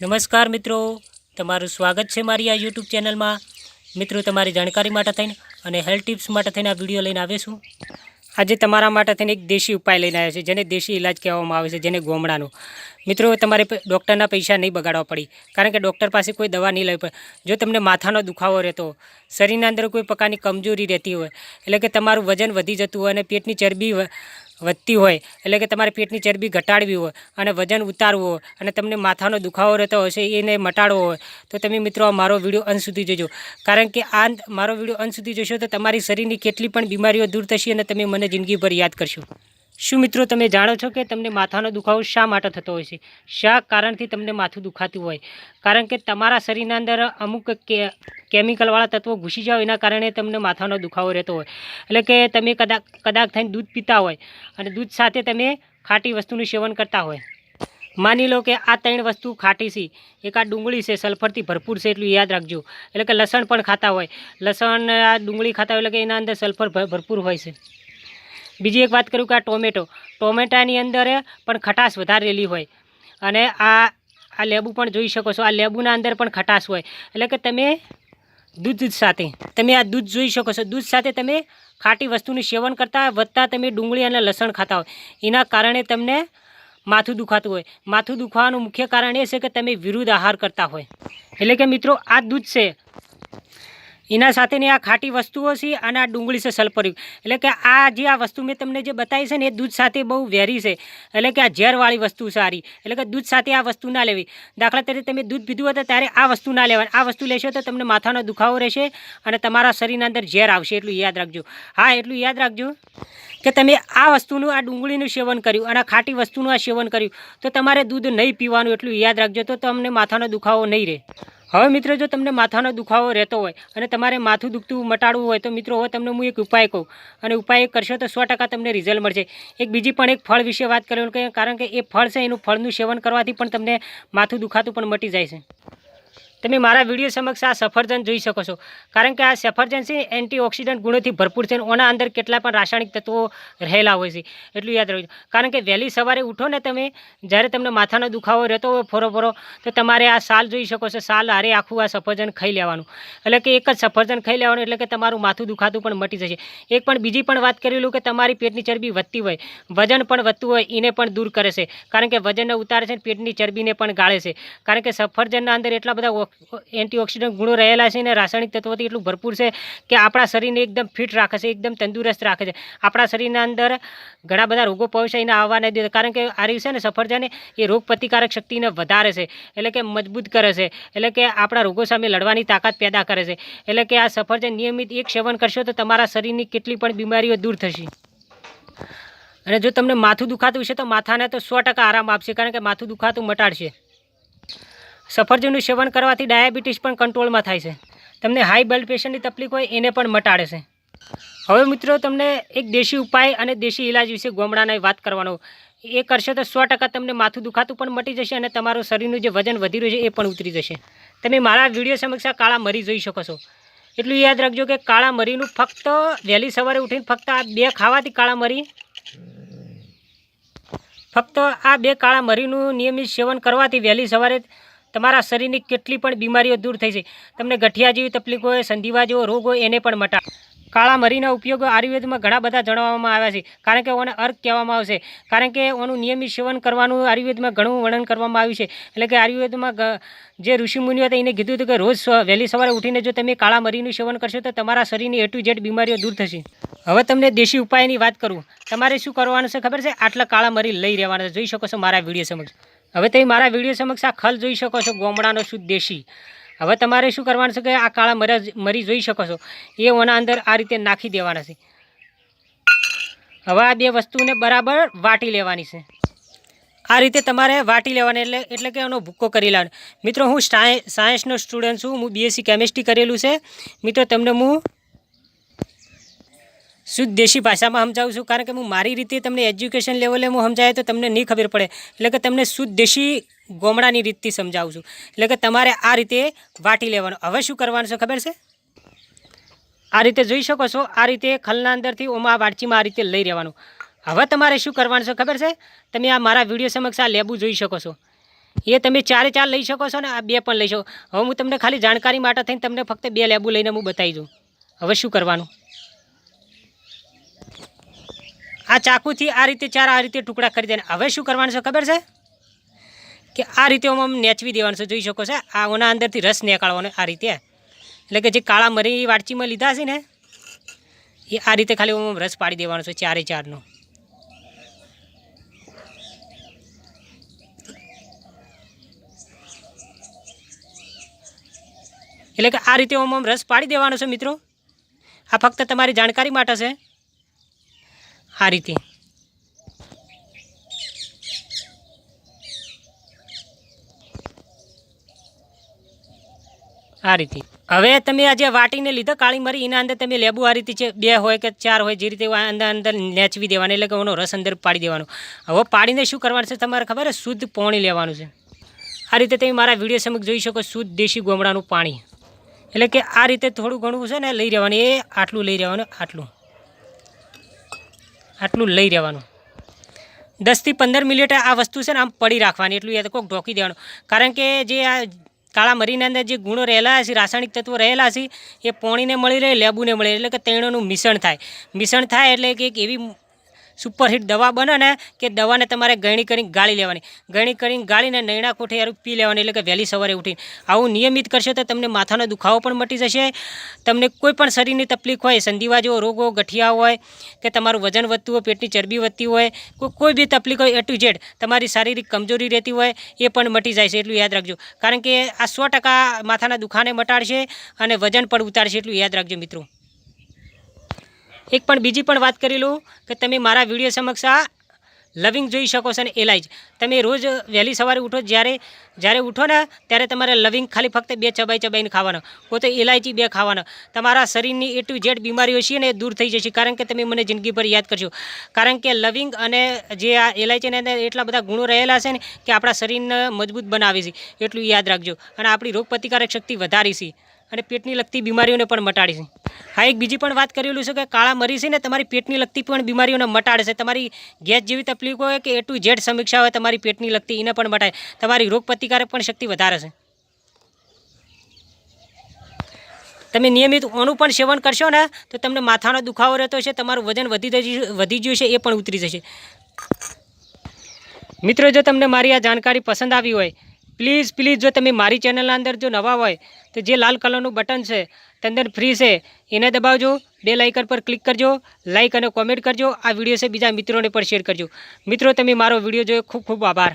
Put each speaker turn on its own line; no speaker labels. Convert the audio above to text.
નમસ્કાર મિત્રો. તમારું સ્વાગત છે મારી આ યુટ્યુબ ચેનલમાં. મિત્રો, તમારી જાણકારી માટે થઈને અને હેલ્થ ટિપ્સ માટે થઈને આ વીડિયો લઈને આવીશું આજે તમારા માટે થઈને એક દેશી ઉપાય લઈને આવ્યો છે, જેને દેશી ઇલાજ કહેવામાં આવે છે, જેને ગોમડાનો. મિત્રો, તમારે ડૉક્ટરના પૈસા નહીં બગાડવા પડી, કારણ કે ડૉક્ટર પાસે કોઈ દવા નહીં લેવી પડે. જો તમને માથાનો દુખાવો રહેતો શરીરના અંદર કોઈ પ્રકારની કમજોરી રહેતી હોય, એટલે કે તમારું વજન વધી જતું હોય અને પેટની ચરબી વધતી હોય, એટલે કે તમારે પેટની ચરબી ઘટાડવી હોય અને વજન ઉતારવું હોય અને તમને માથાનો દુખાવો રહેતો હશે એને મટાડવો હોય, તો તમે મિત્રો મારો વીડિયો અંત સુધી જોજો. કારણ કે આ મારો વીડિયો અંત સુધી જોશો તો તમારી શરીરની કેટલી પણ બીમારીઓ દૂર થશે અને તમે મને જિંદગીભર યાદ કરશો. શું મિત્રો તમે જાણો છો કે તમને માથાનો દુખાવો શા માટે થતો હોય છે? શા કારણથી તમને માથું દુખાતું હોય? કારણ કે તમારા શરીરના અંદર અમુક કેમિકલવાળા તત્વો ઘૂસી જાવ એના કારણે તમને માથાનો દુખાવો રહેતો હોય. એટલે કે તમે કદાચ કદાચ થઈને દૂધ પીતા હોય અને દૂધ સાથે તમે ખાટી વસ્તુનું સેવન કરતા હોય. માની લો કે આ ત્રણ વસ્તુ ખાટી છે. એક આ ડુંગળી છે, સલ્ફરથી ભરપૂર છે એટલું યાદ રાખજો. એટલે કે લસણ પણ ખાતા હોય. લસણ આ ડુંગળી ખાતા હોય એટલે કે એના અંદર સલ્ફર ભરપૂર હોય છે. બીજી એક વાત કરું કે આ ટોમેટો, ટોમેટાની અંદર પણ ખટાશ વધારેલી હોય. અને આ આ લેબુ પણ જોઈ શકો છો, આ લેબુના અંદર પણ ખટાશ હોય. એટલે કે તમે દૂધ સાથે, તમે આ દૂધ જોઈ શકો છો. દૂધ સાથે તમે ખાટી વસ્તુનું સેવન કરતા વધતા તમે ડુંગળી અને લસણ ખાતા હોય. એના કારણે તમને માથું દુખાતું હોય. માથું દુખાવાનું મુખ્ય કારણ એ છે કે તમે વિરુદ્ધ આહાર કરતા હોય. એટલે કે મિત્રો, આ દૂધ છે એના સાથેની આ ખાટી વસ્તુઓ છે, અને આ ડુંગળી છે સલ્ફરયુક્ત એટલે કે આ જે આ વસ્તુ મેં તમને જે બતાવી છે ને, એ દૂધ સાથે બહુ વેરી છે. એટલે કે આ ઝેરવાળી વસ્તુ સારી. એટલે કે દૂધ સાથે આ વસ્તુ ના લેવી. દાખલા તરીકે તમે દૂધ પીધું હતું ત્યારે આ વસ્તુ ના લેવાની. આ વસ્તુ લેશો તો તમને માથાનો દુખાવો રહેશે અને તમારા શરીરના અંદર ઝેર આવશે. એટલું યાદ રાખજો. હા, એટલું યાદ રાખજો કે તમે આ વસ્તુનું, આ ડુંગળીનું સેવન કર્યું અને ખાટી વસ્તુનું આ સેવન કર્યું. તો તમારે દૂધ નહીં પીવાનું એટલું યાદ રાખજો તો તમને માથાનો દુખાવો નહીં રહે. હવે મિત્રો, જો તમને માથાનો દુખાવો રહેતો હોય અને તમારે માથું દુખતું મટાડવું હોય, તો મિત્રો, હવે તમને હું એક ઉપાય કહું. અને ઉપાય કરશો તો સો તમને રિઝલ્ટ મળશે. એક બીજી પણ એક ફળ વિશે વાત કરવાનું કારણ કે એ ફળ છે, એનું ફળનું સેવન કરવાથી પણ તમને માથું દુખાતું પણ મટી જાય છે. તમે મારા વીડિયો સમક્ષ આ સફરજન જોઈ શકો છો. કારણ કે આ સફરજન છે એન્ટીઓક્સિડન્ટ ગુણોથી ભરપૂર છે ઓના અંદર કેટલા પણ રાસાયણિક તત્વો રહેલા હોય છે એટલું યાદ રાખજો. કારણ કે વહેલી સવારે ઉઠો ને તમે, જ્યારે તમને માથાનો દુખાવો રહેતો હોય ફોરો ફોરો તો તમારે આ સાલ જોઈ શકો છો. સાલ હારે આખું આ સફરજન ખાઈ લેવાનું. એટલે કે એક જ સફરજન ખાઈ લેવાનું, એટલે કે તમારું માથું દુખાતું પણ મટી જશે. એક પણ બીજી પણ વાત કરેલું કે તમારી પેટની ચરબી વધતી હોય, વજન પણ વધતું હોય, એને પણ દૂર કરે છે. કારણ કે વજનને ઉતારે છે પેટની ચરબીને પણ ગાળે છે. કારણ કે સફરજનના અંદર એટલા બધા એન્ટીઓક્સિડન્ટ ગુણો રહેલા છે અને રાસાયણિક તત્વોથી એટલું ભરપૂર છે કે આપણા શરીરને એકદમ ફિટ રાખે છે, એકદમ તંદુરસ્ત રાખે છે. આપણા શરીરના અંદર ઘણા બધા રોગો પહોંચે એને આવવા નહીં દે, કારણ કે આ છે ને સફરજન, એ રોગ પ્રતિકારક શક્તિને વધારે છે, એટલે કે મજબૂત કરે છે, એટલે કે આપણા રોગો સામે લડવાની તાકાત પેદા કરે છે, એટલે કે આ સફરજન નિયમિત એક સેવન કરશો તો તમારા શરીરની કેટલી પણ બીમારીઓ દૂર થશે. અને જો તમને માથું દુખાતું છે તો માથાને તો સો આરામ આપશે, કારણ કે માથું દુખાતું મટાડશે. સફરજનનું સેવન કરવાથી ડાયાબિટીસ પણ કંટ્રોલમાં થાય છે. તમને હાઈ બ્લડ પ્રેશરની તકલીફ હોય એને પણ મટાડે છે. હવે મિત્રો, તમને એક દેશી ઉપાય અને દેશી ઇલાજ વિશે ગોમડાની વાત કરવાનો. એ કરશો તો સો ટકા તમને માથું દુખાતું પણ મટી જશે અને તમારું શરીરનું જે વજન વધી રહ્યું છે એ પણ ઉતરી જશે. તમે મારા વીડિયો સમક્ષ કાળા મરી જોઈ શકો છો. એટલું યાદ રાખજો કે કાળા મરીનું ફક્ત વહેલી સવારે ઉઠીને ફક્ત આ બે ખાવાથી કાળા મરી. ફક્ત આ બે કાળા મરીનું નિયમિત સેવન કરવાથી વહેલી સવારે તમારા શરીરની કેટલી પણ બીમારીઓ દૂર થઈ છે. તમને ગઠિયા જેવી તકલીફ હોય, સંધિવા જેવો રોગ હોય, એને પણ મટા કાળા મરીના ઉપયોગો આયુર્વેદમાં ઘણા બધા જણાવવામાં આવ્યા છે. કારણ કે ઓને અર્ક કહેવામાં આવશે. કારણ કે ઓનું નિયમિત સેવન કરવાનું આયુર્વેદમાં ઘણું વર્ણન કરવામાં આવ્યું છે. એટલે કે આયુર્વેદમાં જે ઋષિમુનિઓ હતા એને કીધું હતું કે રોજ વહેલી સવારે ઉઠીને જો તમે કાળા મરીનું સેવન કરશો તો તમારા શરીરની એ ટુ ઝેડ બીમારીઓ દૂર થશે. હવે તમને દેશી ઉપાયની વાત કરું. તમારે શું કરવાનું છે ખબર છે? આટલા કાળા મરી લઈ રહેવાના જોઈ શકો છો મારા વીડિયો સમક્ષ. હવે તમે મારા વીડિયો સમક્ષ આ ખલ જોઈ શકો છો, ગોમડાનો શુદ્ધ દેશી. હવે તમારે શું કરવાનું છે કે આ કાળા મરજ, મરી જોઈ શકો છો. એ ઓના અંદર આ રીતે નાખી દેવાના છે. હવે આ બે વસ્તુને બરાબર વાટી લેવાની છે. આ રીતે તમારે વાટી લેવાની એટલે એટલે કે એનો ભૂક્કો કરી લેવાનો. મિત્રો, હું સાય- સાયન્સનો સ્ટુડન્ટ છું, હું બીએસસી કેમિસ્ટ્રી કરેલું છે. મિત્રો, તમને હું શુદ્ધ દેશી ભાષામાં સમજાવું છું? કારણ કે હું મારી રીતે તમને એજ્યુકેશન લેવલે હું સમજાય તો તમને નહીં ખબર પડે. એટલે કે તમને શુદ્ધ દેશી ગોમડાની રીતથી સમજાવું છું. એટલે કે તમારે આ રીતે વાટી લેવાનું. હવે શું કરવાનું છે ખબર છે? આ રીતે જોઈ શકો છો. આ રીતે ખલના અંદરથી ઓમાં વાટચીમાં આ રીતે લઈ રહેવાનું. હવે તમારે શું કરવાનું છે ખબર છે? તમે આ મારા વીડિયો સમક્ષ આ લેબુ જોઈ શકો છો. એ તમે ચારે ચાર લઈ શકો છો ને આ બે પણ લઈ શકો. હવે હું તમને ખાલી જાણકારી માટે થઈને તમને ફક્ત બે લેબુ લઈને હું બતાવી દઉં. હવે શું કરવાનું? આ ચાકુથી આ રીતે ચાર, આ રીતે ટુકડા કરી દેવાના હવે શું કરવાનું છે ખબર છે? કે આ રીતે આમ નેચવી દેવાનું છે, જોઈ શકો છો આ ઓના અંદરથી રસ નીકાળવાનો આ રીતે એટલે કે જે કાળા મરી વાટચીમાં લીધા છે ને, એ આ રીતે ખાલી આમ રસ પાડી દેવાનો છે ચારે ચારનો. એટલે કે આ રીતે આમ રસ પાડી દેવાનો છે, મિત્રો. આ ફક્ત તમારી જાણકારી માટે છે. આ રીતે. આ રીતે. હવે તમે આ જે વાટીને લીધો, કાળી મરી, એના અંદર તમે લેબુ આ રીતે છે બે હોય કે ચાર હોય, જે રીતે અંદર અંદર નેચવી દેવાનું, એટલે કે એનો રસ અંદર પાડી દેવાનો. હવે પાડીને શું કરવાનું છે તમારે ખબર છે? શુદ્ધ પાણી લેવાનું છે. આ રીતે તમે મારા વીડિયો સમક્ષ જોઈ શકો શુદ્ધ દેશી ગોમડાનું પાણી. એટલે કે આ રીતે થોડું ઘણું છે ને, લઈ રહેવાનું. એ આટલું લઈ રહેવાનું, આટલું. આટલું લઈ રહેવાનું. દસથી પંદર મિનિટ આ વસ્તુ છે ને આમ પડી રાખવાની, એટલું યાદ કોક ઢોકી દેવાનું. કારણ કે જે આ કાળા મરીના અંદર જે ગુણો રહેલા હશે, રાસાયણિક તત્વો રહેલા છે એ પોણીને મળી રહે, લેબુને મળી રહે, એટલે કે તેણોનું મિશ્રણ થાય. મિશ્રણ થાય એટલે કે એક એવી સુપરહિટ દવા બને ને કે દવાને તમારે ગળણી કરીને ગાળી લેવાની. ગળણી કરીને ગાળીને નૈણા કોઠે યાર પી લેવાની એટલે કે વહેલી સવારે ઉઠીને. આવું નિયમિત કરશો તો તમને માથાનો દુખાવો પણ મટી જશે, તમને કોઈ પણ શરીરની તકલીફ હોય સંધિવા જેવો રોગો, ગઠિયા હોય, કે તમારું વજન વધતું હોય, પેટની ચરબી વધતી હોય કોઈ કોઈ બી તકલીફ હોય એ ટુ ઝેડ તમારી શારીરિક કમજોરી રહેતી હોય, એ પણ મટી જાય છે એટલું યાદ રાખજો. કારણ કે આ સો માથાના દુખાને મટાડશે અને વજન પણ ઉતારશે એટલું યાદ રાખજો મિત્રો. એક પણ બીજી પણ વાત કરી લઉં કે તમે મારા વીડિયો સમક્ષ આ લવિંગ જોઈ શકો છો અને એલાયચ તમે રોજ વહેલી સવારે ઉઠો, જ્યારે જ્યારે ઉઠો ને, ત્યારે તમારે લવિંગ ખાલી ફક્ત બે ચબાઈ ચબાઈને ખાવાના. પોતે એલાયચી બે ખાવાના. તમારા શરીરની એ ટુ ઝેડ બીમારીઓ છે ને, એ દૂર થઈ જશે. કારણ કે તમે મને જિંદગીભર યાદ કરશો કારણ કે લવિંગ અને જે આ એલાયચીની અંદર એટલા બધા ગુણો રહેલા છે ને, કે આપણા શરીરને મજબૂત બનાવે છે. એટલું યાદ રાખજો. અને આપણી રોગ પ્રતિકારક શક્તિ વધારી છે. અને પેટની લગતી બીમારીઓને પણ મટાડી છે હા, એક બીજી પણ વાત કરેલું છે કે કાળા મરી છે ને તમારી પેટની લગતી પણ બીમારીઓને મટાડે છે તમારી ગેસ જેવી તકલીફ હોય કે એ ટુ ઝેડ સમીક્ષા હોય તમારી પેટની લગતી એને પણ મટાડે. તમારી રોગ પ્રતિકારક પણ શક્તિ વધારે છે. તમે નિયમિત ઓનું પણ સેવન કરશો ને, તો તમને માથાનો દુખાવો રહેતો છે તમારું વજન વધી જશે, વધી ગયું છે એ પણ ઉતરી જશે. મિત્રો, જો તમને મારી આ જાણકારી પસંદ આવી હોય પ્લીઝ પ્લીઝ, જો તમે મારી ચેનલના અંદર જો નવા હોય, તો જે લાલ કલરનું બટન છે, તે અંદર ફ્રી છે, એને દબાવજો, બે લાઇકન પર ક્લિક કરજો લાઇક અને કોમેન્ટ કરજો, આ વીડિયો છે બીજા મિત્રોને પણ શેર કરજો. મિત્રો, તમે મારો વીડિયો જોયો, ખૂબ ખૂબ આભાર.